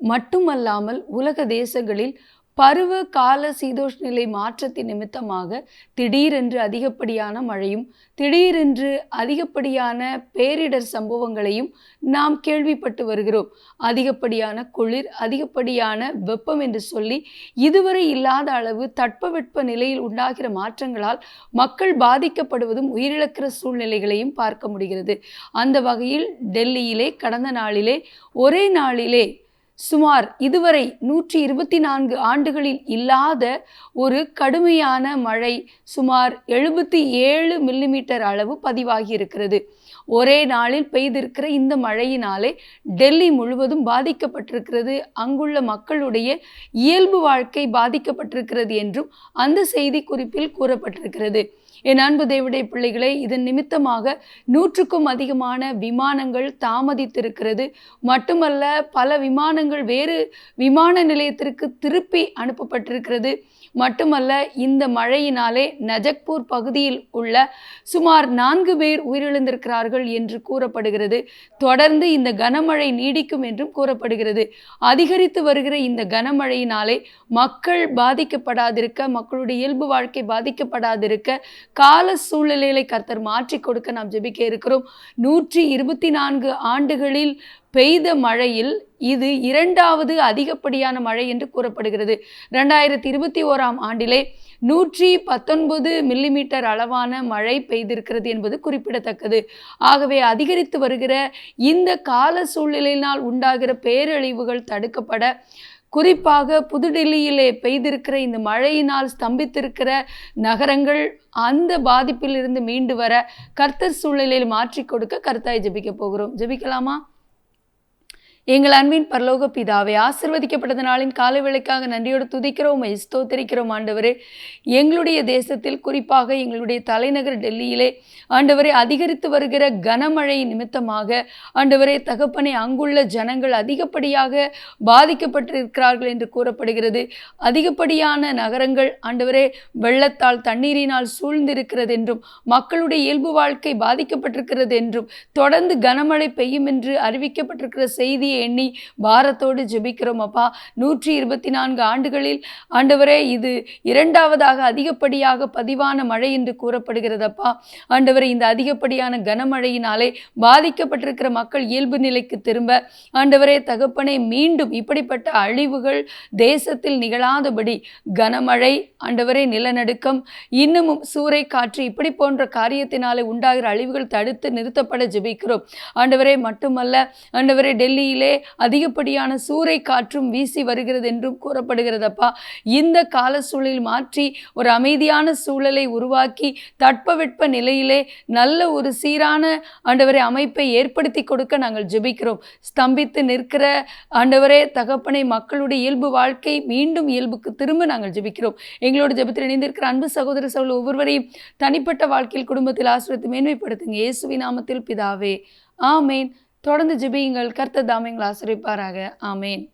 மட்டுமல்லாமல் உலக தேசங்களில் பருவ கால சீதோஷ் நிலை மாற்றத்தின் நிமித்தமாக திடீரென்று அதிகப்படியான மழையும் திடீரென்று அதிகப்படியான பேரிடர் சம்பவங்களையும் நாம் கேள்விப்பட்டு வருகிறோம். அதிகப்படியான குளிர் அதிகப்படியான வெப்பம் என்று சொல்லி இதுவரை இல்லாத அளவு தட்பவெட்ப நிலையில் உண்டாகிற மாற்றங்களால் மக்கள் பாதிக்கப்படுவதும் உயிரிழக்கிற சூழ்நிலைகளையும் பார்க்க முடிகிறது. அந்த வகையில் டெல்லியிலே கடந்த நாளிலே ஒரே நாளிலே சுமார் இதுவரை நூற்றி இருபத்தி நான்கு ஆண்டுகளில் இல்லாத ஒரு கடுமையான மழை சுமார் எழுபத்தி ஏழு மில்லிமீட்டர் அளவு பதிவாகி இருக்கிறது ஒரே நாளில் பெய்திருக்கிற இந்த மழையினாலே டெல்லி முழுவதும் பாதிக்கப்பட்டிருக்கிறது. அங்குள்ள மக்களுடைய இயல்பு வாழ்க்கை பாதிக்கப்பட்டிருக்கிறது என்றும் அந்த செய்தி குறிப்பில் கூறப்பட்டிருக்கிறது. என் அன்பு தேவடைய பிள்ளைகளை இதன் நிமித்தமாக நூற்றுக்கும் அதிகமான விமானங்கள் தாமதித்திருக்கிறது. மட்டுமல்ல பல விமானங்கள் வேறு விமான நிலையத்திற்கு திருப்பி அனுப்பப்பட்டிருக்கிறது. மட்டுமல்ல இந்த மழையினாலே நஜக்பூர் பகுதியில் உள்ள சுமார் நான்கு பேர் உயிரிழந்திருக்கிறார்கள் என்று கூறப்படுகிறது. தொடர்ந்து இந்த கனமழை நீடிக்கும் என்றும் கூறப்படுகிறது. அதிகரித்து வருகிற இந்த கனமழையினாலே மக்கள் பாதிக்கப்படாதிருக்க மக்களுடைய இயல்பு வாழ்க்கை பாதிக்கப்படாதிருக்க கால சூழ்நிலைகளை கர்த்தர் மாற்றி கொடுக்க நாம் ஜெபிக்க இருக்கிறோம். நூற்றி இருபத்தி நான்கு ஆண்டுகளில் பெய்த மழையில் இது இரண்டாவது அதிகப்படியான மழை என்று கூறப்படுகிறது. ரெண்டாயிரத்தி இருபத்தி ஓராம் ஆண்டிலே நூற்றி பத்தொன்பது மில்லிமீட்டர் அளவான மழை பெய்திருக்கிறது என்பது குறிப்பிடத்தக்கது. ஆகவே அதிகரித்து வருகிற இந்த கால சூழ்நிலையினால் உண்டாகிற பேரழிவுகள் தடுக்கப்பட குறிப்பாக புதுடெல்லியிலே பெய்திருக்கிற இந்த மழையினால் ஸ்தம்பித்திருக்கிற நகரங்கள் அந்த பாதிப்பிலிருந்து மீண்டு வர கர்த்தர் சூழ்நிலையில் மாற்றி கொடுக்க கர்த்தாய் ஜெபிக்க போகிறோம். ஜெபிக்கலாமா? எங்கள் அன்பின் பரலோக பிதாவை ஆசிர்வதிக்கப்பட்டது நாளின் காலை வேளைக்காக நன்றியோடு துதிக்கிறோம் ஸ்தோத்தரிக்கிறோம் ஆண்டவரே. எங்களுடைய தேசத்தில் குறிப்பாக எங்களுடைய தலைநகர் டெல்லியிலே ஆண்டவரை அதிகரித்து வருகிற கனமழை நிமித்தமாக ஆண்டவரே தகப்பனை அங்குள்ள ஜனங்கள் அதிகப்படியாக பாதிக்கப்பட்டிருக்கிறார்கள் என்று கூறப்படுகிறது. அதிகப்படியான நகரங்கள் ஆண்டவரே வெள்ளத்தால் தண்ணீரினால் சூழ்ந்திருக்கிறது என்றும் மக்களுடைய இயல்பு வாழ்க்கை பாதிக்கப்பட்டிருக்கிறது என்றும் தொடர்ந்து கனமழை பெய்யும் என்று அறிவிக்கப்பட்டிருக்கிற செய்தியை எண்ணி பாரத்தோடு ஜெபிக்கிறோம் அப்பா நூற்றி இருபத்தி நான்கு ஆண்டுகளில் ஆண்டவரே இது இரண்டாவதாக அதிகப்படியாக பதிவான மழை என்று கூறப்படுகிறதப்பா. ஆண்டவரே இந்த அதிகப்படியான கனமழையினாலே பாதிக்கப்பட்டிருக்கிற மக்கள் இயல்பு நிலைக்கு திரும்ப. ஆண்டவரே தகப்பனை மீண்டும் இப்படிப்பட்ட அழிவுகள் தேசத்தில் நிகழாதபடி கனமழை ஆண்டவரே நிலநடுக்கம் இன்னமும் சூறை காற்று இப்படி போன்ற காரியத்தினாலே உண்டாகிற அழிவுகள் தடுத்து நிறுத்தப்பட ஜெபிக்கிறோம். ஆண்டவரே மட்டுமல்ல ஆண்டவரே டெல்லியில் அதிகப்படியான சூறை காற்றும் வீசி வருகிறது என்றும் கூறப்படுகிறதப்பா. இந்த கால சூழலில் மாற்றி ஒரு அமைதியான சூழலை உருவாக்கி தட்பவெட்ப நிலையிலே நல்ல ஒரு சீரான ஆண்டவரை அமைப்பை ஏற்படுத்தி கொடுக்க நாங்கள் ஜெபிக்கிறோம். ஸ்தம்பித்து நிற்கிற ஆண்டவரே தகப்பனை மக்களுடைய இயல்பு வாழ்க்கை மீண்டும் இயல்புக்கு திரும்ப நாங்கள் ஜெபிக்கிறோம். எங்களோட ஜெபத்தில் இணைந்திருக்கிற அன்பு சகோதர சகோதர ஒவ்வொருவரையும் தனிப்பட்ட வாழ்க்கையில் குடும்பத்தில் ஆசிரியத்தை மேன்மைப்படுத்துங்க. இயேசுவி நாமத்தில் பிதாவே. ஆமேன். தொடர்ந்து ஜிபியுங்கள். கர்த்த தாமியங்கள் ஆசிரிப்பாராக. ஆமேன்.